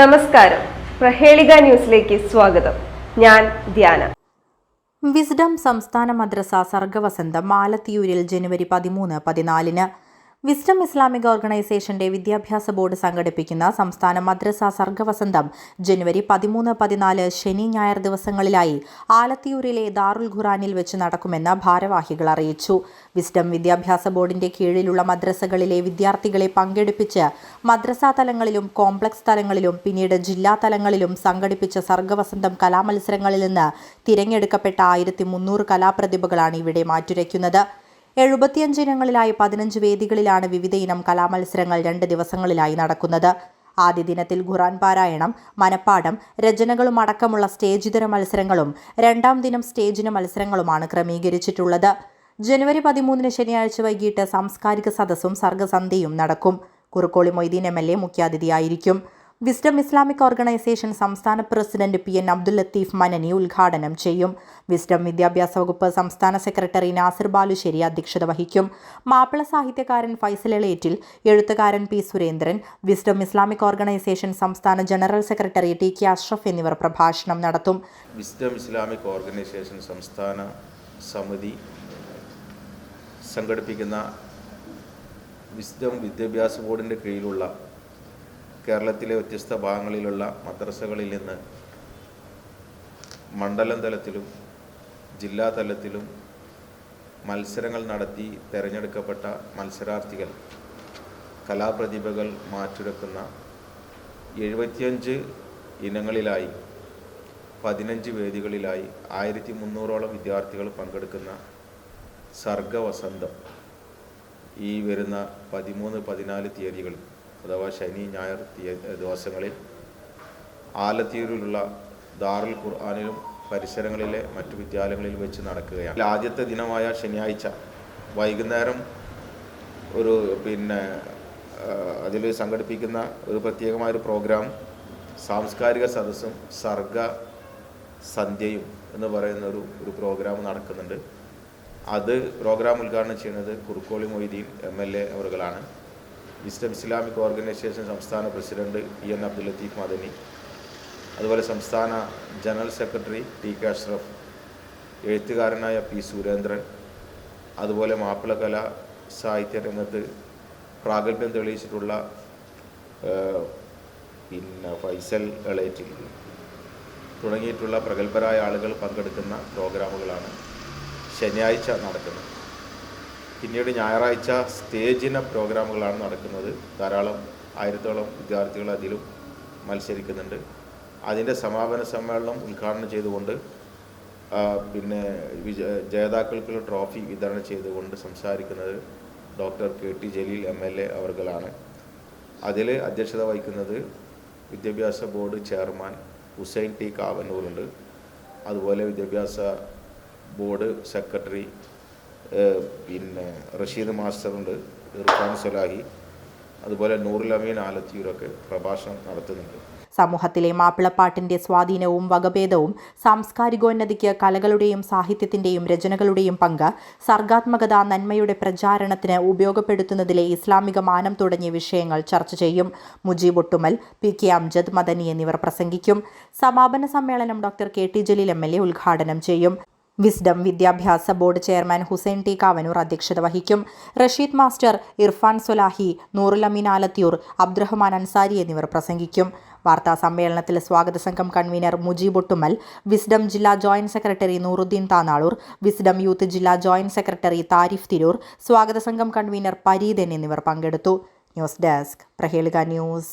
നമസ്കാരം. പ്രഹേളിക ന്യൂസിലേക്ക് സ്വാഗതം. ഞാൻ ധ്യാന. വിസ്ഡം സംസ്ഥാന മദ്രസ സർഗവസന്തം ആലത്തിയൂരിൽ ജനുവരി പതിമൂന്ന് പതിനാലിന് വിസ്ഡം ഇസ്ലാമിക് ഓർഗനൈസേഷന്റെ വിദ്യാഭ്യാസ ബോർഡ് സംഘടിപ്പിക്കുന്ന സംസ്ഥാന മദ്രസ സർഗവസന്തം ജനുവരി പതിമൂന്ന് പതിനാല് ശനി ഞായർ ദിവസങ്ങളിലായി ആലത്തിയൂരിലെ ദാറുൽ ഖുറാനിൽ വെച്ച് നടക്കുമെന്ന് ഭാരവാഹികൾ അറിയിച്ചു. വിസ്ഡം വിദ്യാഭ്യാസ ബോർഡിന്റെ കീഴിലുള്ള മദ്രസകളിലെ വിദ്യാർത്ഥികളെ പങ്കെടുപ്പിച്ച് മദ്രസാ തലങ്ങളിലും കോംപ്ലക്സ് തലങ്ങളിലും പിന്നീട് ജില്ലാ തലങ്ങളിലും സംഘടിപ്പിച്ച സർഗവസന്തം കലാമത്സരങ്ങളിൽ നിന്ന് തിരഞ്ഞെടുക്കപ്പെട്ട ആയിരത്തി മുന്നൂറ് കലാപ്രതിഭകളാണ് ഇവിടെ മാറ്റുരയ്ക്കുന്നത്. എഴുപത്തിയഞ്ച് ഇനങ്ങളിലായി പതിനഞ്ച് വേദികളിലാണ് വിവിധ ഇനം കലാമത്സരങ്ങൾ രണ്ട് ദിവസങ്ങളിലായി നടക്കുന്നത്. ആദ്യ ദിനത്തിൽ ഖുറാൻ പാരായണം മനപ്പാഠം രചനകളും അടക്കമുള്ള സ്റ്റേജിതര മത്സരങ്ങളും രണ്ടാം ദിനം സ്റ്റേജിന് മത്സരങ്ങളുമാണ് ക്രമീകരിച്ചിട്ടുള്ളത്. ജനുവരി പതിമൂന്നിന് ശനിയാഴ്ച വൈകിട്ട് സാംസ്കാരിക സദസ്സും സർഗസന്ധ്യയും നടക്കും. Kurukkoli Moideen M L A മുഖ്യാതിഥിയായിരിക്കും. Wisdom Islamic Organisation സംസ്ഥാന president P N Abdul Latheef മനനി ഉദ്ഘാടനം ചെയ്യും. വിസ്ഡം വിദ്യാഭ്യാസ വകുപ്പ് സംസ്ഥാന സെക്രട്ടറി നാസിർ ബാലുശ്ശേരി അധ്യക്ഷത വഹിക്കും. മാപ്പിള സാഹിത്യകാരൻ ഫൈസൽ എളേറ്റിൽ എഴുത്തുകാരൻ P Surendran Wisdom Islamic Organisation സംസ്ഥാന general secretary T K Ashraf എന്നിവർ പ്രഭാഷണം നടത്തും. വിസ്ഡം ഇസ്ലാമിക് ഓർഗനൈസേഷൻ സംസ്ഥാന സമിതി സംഘടിപ്പിക്കുന്ന വിസ്ഡം വിദ്യാഭ്യാസ ബോർഡിന്റെ കീഴിലുള്ള കേരളത്തിലെ വ്യത്യസ്ത ഭാഗങ്ങളിലുള്ള മദ്രസകളിൽ നിന്ന് മണ്ഡലം തലത്തിലും ജില്ലാ തലത്തിലും മത്സരങ്ങൾ നടത്തി തിരഞ്ഞെടുക്കപ്പെട്ട മത്സരാർത്ഥികൾ കലാപ്രതിഭകൾ മാറ്റുരക്കുന്ന എഴുപത്തിയഞ്ച് ഇനങ്ങളിലായി പതിനഞ്ച് വേദികളിലായി ആയിരത്തി മുന്നൂറോളം വിദ്യാർത്ഥികൾ പങ്കെടുക്കുന്ന സർഗവസന്തം ഈ വരുന്ന പതിമൂന്ന് പതിനാല് തീയതികളിൽ. അഥവാ ശനി ഞായർ ദിവസങ്ങളിൽ ആലത്തീരിലുള്ള ദാറുൽ ഖുർആാനിലും പരിസരങ്ങളിലെ മറ്റു വിദ്യാലയങ്ങളിൽ വെച്ച് നടക്കുകയാണ്. ആദ്യത്തെ ദിനമായ ശനിയാഴ്ച വൈകുന്നേരം ഒരു പിന്നെ അതിൽ സംഘടിപ്പിക്കുന്ന ഒരു പ്രത്യേകമായ ഒരു പ്രോഗ്രാം സാംസ്കാരിക സദസ്സും സർഗ സന്ധ്യയും എന്ന് പറയുന്ന ഒരു ഒരു പ്രോഗ്രാം നടക്കുന്നുണ്ട്. അത് പ്രോഗ്രാം ഉദ്ഘാടനം ചെയ്യുന്നത് Kurukkoli Moideen M L A അവറുകളാണ് Wisdom Islamic Organisation സംസ്ഥാന president E N Abdul Latheef Madani അതുപോലെ സംസ്ഥാന general secretary T K Ashraf എഴുത്തുകാരനായ പി സുരേന്ദ്രൻ അതുപോലെ മാപ്പിളകല സാഹിത്യ രംഗത്ത് പ്രാഗൽഭ്യം തെളിയിച്ചിട്ടുള്ള പിന്നെ ഫൈസൽ എളേറ്റിൽ തുടങ്ങിയിട്ടുള്ള പ്രഗത്ഭരായ ആളുകൾ പങ്കെടുക്കുന്ന പ്രോഗ്രാമുകളാണ് ശനിയാഴ്ച നടക്കുന്നത്. പിന്നീട് ഞായറാഴ്ച സ്റ്റേജിന പ്രോഗ്രാമുകളാണ് നടക്കുന്നത്. ധാരാളം ആയിരത്തോളം വിദ്യാർത്ഥികൾ അതിലും മത്സരിക്കുന്നുണ്ട്. അതിന്റെ സമാപന സമ്മേളനം ഉദ്ഘാടനം ചെയ്തുകൊണ്ട് പിന്നെ വിജ ജേതാക്കൾക്കുള്ള ട്രോഫി വിതരണം ചെയ്തുകൊണ്ട് സംസാരിക്കുന്നത് doctor K T Jaleel M L A അവർകളാണ്. അതിൽ അധ്യക്ഷത വഹിക്കുന്നത് വിദ്യാഭ്യാസ ബോർഡ് ചെയർമാൻ ഹുസൈൻ ടി കാവന്നൂറുണ്ട് അതുപോലെ വിദ്യാഭ്യാസ ബോർഡ് സെക്രട്ടറി പിന്നെ റഷീദ് മാസ്റ്ററുണ്ട് ഇർഫാൻ സലാഹി. അതുപോലെ നൂറുൽ അമീൻ ആലത്തിയൂരൊക്കെ പ്രഭാഷണം നടത്തുന്നുണ്ട്. സമൂഹത്തിലെ മാപ്പിളപ്പാട്ടിന്റെ സ്വാധീനവും വകഭേദവും സാംസ്കാരികോന്നതിക്ക് കലകളുടെയും സാഹിത്യത്തിന്റെയും രചനകളുടെയും പങ്ക് സർഗാത്മകത നന്മയുടെ പ്രചാരണത്തിന് ഉപയോഗപ്പെടുത്തുന്നതിലെ ഇസ്ലാമിക മാനം തുടങ്ങിയ വിഷയങ്ങൾ ചർച്ച ചെയ്യും. മുജീബ് ഒട്ടുമൽ പി കെ അംജദ് മദനി എന്നിവർ പ്രസംഗിക്കും. സമാപന സമ്മേളനം doctor K T Jaleel M L A ഉദ്ഘാടനം ചെയ്യും. വിസ്ഡം വിദ്യാഭ്യാസ board chairman Hussain T Kavanoor അധ്യക്ഷത വഹിക്കും. റഷീദ് മാസ്റ്റർ ഇർഫാൻ സൊലാഹി നൂറുലമീൻ ആലത്തിയൂർ അബ്ദുറഹ്മാൻ അൻസാരി എന്നിവർ പ്രസംഗിക്കും. വാർത്താ സമ്മേളനത്തിൽ സ്വാഗത സംഘം കൺവീനർ മുജീബ് ഒട്ടുമൽ വിസ്ഡം ജില്ലാ joint secretary Nooruddeen Tanalur Wisdom youth ജില്ലാ ജോയിന്റ് സെക്രട്ടറി താരിഫ് തിരൂർ സ്വാഗത സംഘം കൺവീനർ പരീദൻ എന്നിവർ പങ്കെടുത്തു. News desk Prahelika news.